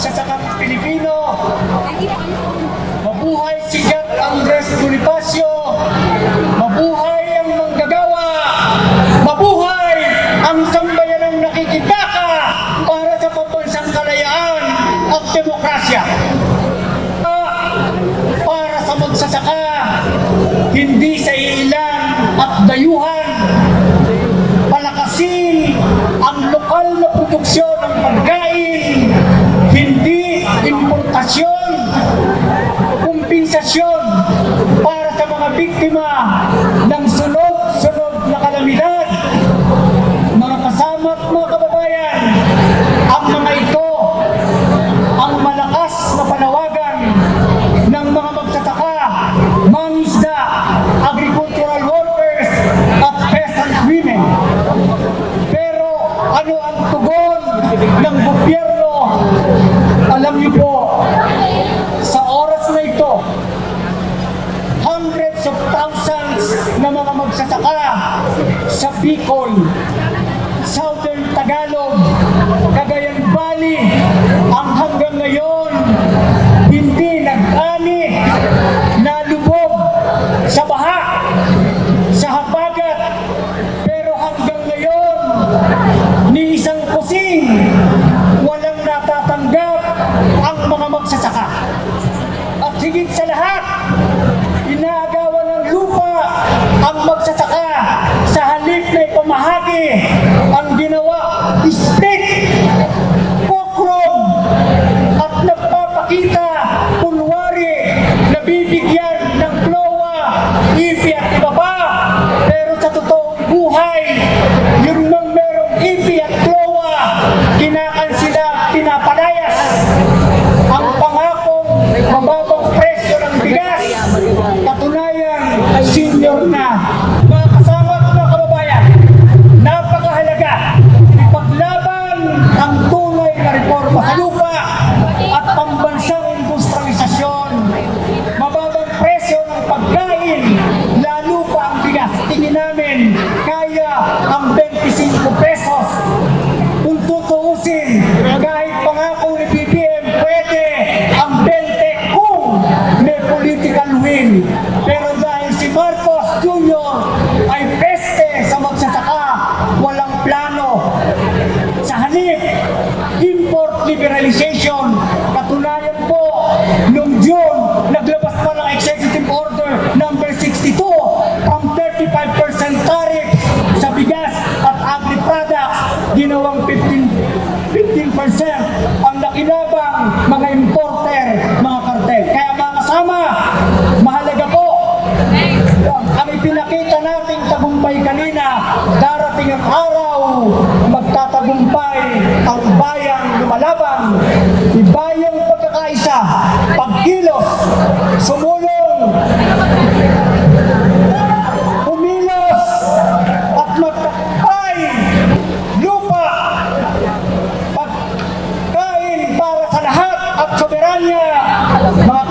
magsasakang Pilipino. Mabuhay si Jack Andres Bonifacio. Mabuhay ang manggagawa. Mabuhay ang sambayanang nakikitaka para sa pambansang kalayaan at demokrasya. Para sa magsasaka, hindi sa ilan at dayuhan importasyon, kumpinsasyon para sa mga biktima ng sunod-sunod magsasaka sa Bicol, Southern Tagalog, ang magsasaka sa halip na ipamahagi ang ginawa split, 25 pesos. Kung tutuusin, kahit pangako ni BBM, pwede ang 20 kung may political will. Pero dahil si Marcos Jr. ay peste sa magsasaka, walang plano. Sa halip, import liberalization. Ginawang 15, 15% ang nakinabang mga importer, mga kartel. Kaya mga kasama, mahalaga po ang ipinakita nating tagumpay kanina, darating ang araw, magtatagumpay ang bayang lumalaban, ibayang pagkakaisa, pagkilos, sumulo yeah!